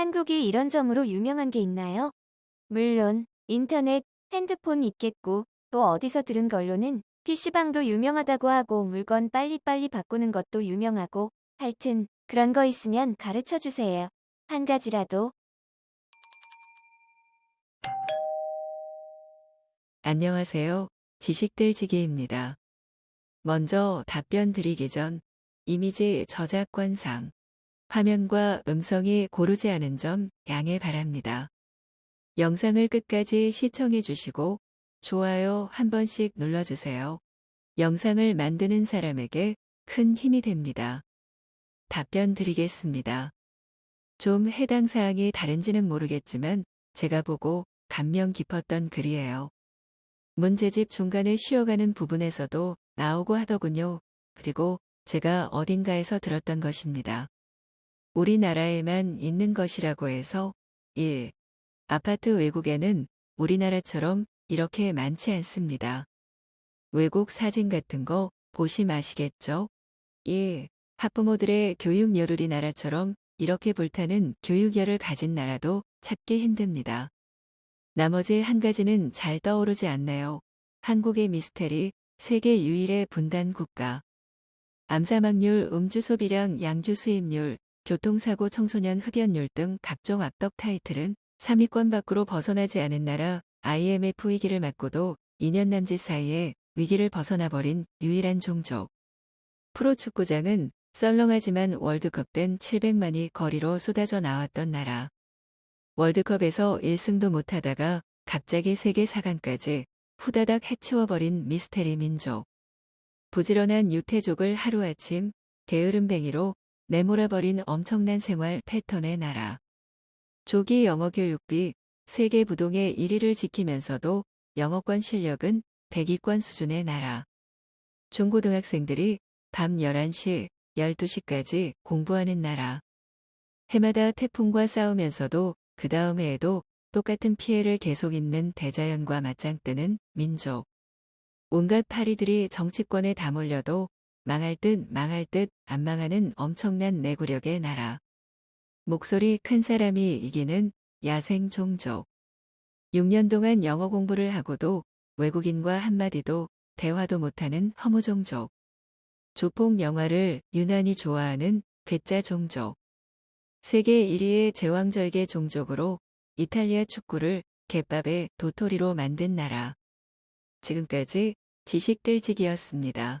한국이 이런 점으로 유명한 게 있나요? 물론 인터넷, 핸드폰 있겠고 또 어디서 들은 걸로는 PC방도 유명하다고 하고 물건 빨리빨리 바꾸는 것도 유명하고 하여튼 그런 거 있으면 가르쳐 주세요. 한 가지라도. 안녕하세요. 지식들지기입니다. 먼저 답변 드리기 전 이미지 저작권상 화면과 음성이 고르지 않은 점 양해 바랍니다. 영상을 끝까지 시청해 주시고 좋아요 한 번씩 눌러주세요. 영상을 만드는 사람에게 큰 힘이 됩니다. 답변 드리겠습니다. 좀 해당 사항이 다른지는 모르겠지만 제가 보고 감명 깊었던 글이에요. 문제집 중간에 쉬어가는 부분에서도 나오고 하더군요. 그리고 제가 어딘가에서 들었던 것입니다. 우리나라에만 있는 것이라고 해서 1. 아파트 외국에는 우리나라처럼 이렇게 많지 않습니다. 외국 사진 같은 거 보시면 아시겠죠? 1. 학부모들의 교육열을 우리나라처럼 이렇게 불타는 교육열을 가진 나라도 찾기 힘듭니다. 나머지 한 가지는 잘 떠오르지 않나요? 한국의 미스테리, 세계 유일의 분단 국가. 암사망률, 음주 소비량, 양주 수입률, 교통사고 청소년 흡연율 등 각종 악덕 타이틀은 3위권 밖으로 벗어나지 않은 나라 IMF 위기를 맞고도 2년 남짓 사이에 위기를 벗어나버린 유일한 종족. 프로축구장은 썰렁하지만 월드컵 땐 700만이 거리로 쏟아져 나왔던 나라. 월드컵에서 1승도 못하다가 갑자기 세계 4강까지 후다닥 해치워버린 미스테리 민족. 부지런한 유태족을 하루아침 게으름뱅이로 내몰아버린 엄청난 생활 패턴의 나라. 조기 영어 교육비 세계 부동의 1위를 지키면서도 영어권 실력은 100위권 수준의 나라. 중고등학생들이 밤 11시, 12시까지 공부하는 나라. 해마다 태풍과 싸우면서도 그 다음 해에도 똑같은 피해를 계속 입는 대자연과 맞짱 뜨는 민족. 온갖 파리들이 정치권에 다 몰려도 망할 듯 망할 듯 안 망하는 엄청난 내구력의 나라. 목소리 큰 사람이 이기는 야생 종족. 6년 동안 영어 공부를 하고도 외국인과 한마디도 대화도 못하는 허무 종족. 조폭 영화를 유난히 좋아하는 괴짜 종족. 세계 1위의 제왕절개 종족으로 이탈리아 축구를 갯밥에 도토리로 만든 나라. 지금까지 지식들지기였습니다.